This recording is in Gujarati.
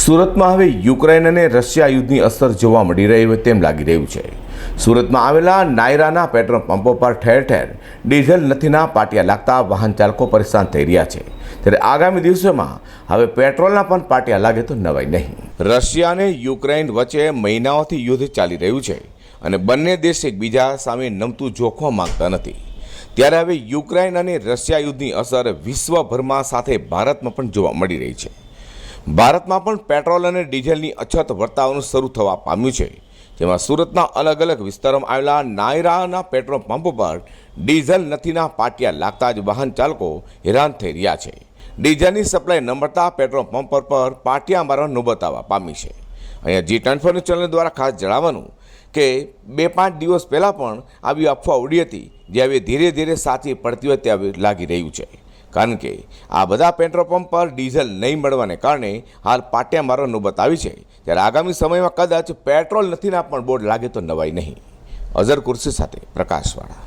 સુરતમાં હવે યુક્રેન અને રશિયા યુદ્ધની અસર જોવા મળી રહી હોય તેમ લાગી રહ્યું છે. સુરતમાં આવેલા નાયરાના પેટ્રોલ પંપો પર ઠેર ઠેર ડીઝલ નથીના પાટિયા લાગતા વાહન ચાલકો પરેશાન થઈ રહ્યા છે. ત્યારે આગામી દિવસોમાં હવે પેટ્રોલના પણ પાટિયા લાગે તો નવાય નહીં. રશિયા અને યુક્રેન વચ્ચે મહિનાઓથી યુદ્ધ ચાલી રહ્યું છે અને બંને દેશ એકબીજા સામે નમતું જોખવા માંગતા નથી. ત્યારે હવે યુક્રેન અને રશિયા યુદ્ધની અસર વિશ્વભરમાં સાથે ભારતમાં પણ જોવા મળી રહી છે. ભારતમાં પણ પેટ્રોલ અને ડીઝલની અછત વર્તાવાનું શરૂ થવા પામ્યું છે, જેમાં સુરતના અલગ અલગ વિસ્તારોમાં આવેલા નાયરાના પેટ્રોલ પંપ પર ડીઝલ નથીના પાટિયા લાગતા જ વાહન ચાલકો હેરાન થઈ રહ્યા છે. ડીઝલની સપ્લાય ન મળતા પેટ્રોલ પંપ પર પાટિયા મારવા નોબત આવવા પામી છે. અહીંયા જી ટ્વેન્ટી ચેનલ દ્વારા ખાસ જણાવવાનું કે બે પાંચ દિવસ પહેલાં પણ આવી અફવા ઉડી હતી, જે હવે ધીરે ધીરે સાચી પડતી હોય તે લાગી રહ્યું છે. કારણ કે આ બધા પેટ્રોલ પંપ પર ડીઝલ નહીં મળવાને કારણે હાલ પાટિયા મારવા નોબત આવી છે. ત્યારે આગામી સમયમાં કદાચ પેટ્રોલ નથી ના પણ બોર્ડ લાગે તો નવાઈ નહીં. અઝર કુર્સી સાથે પ્રકાશવાળા.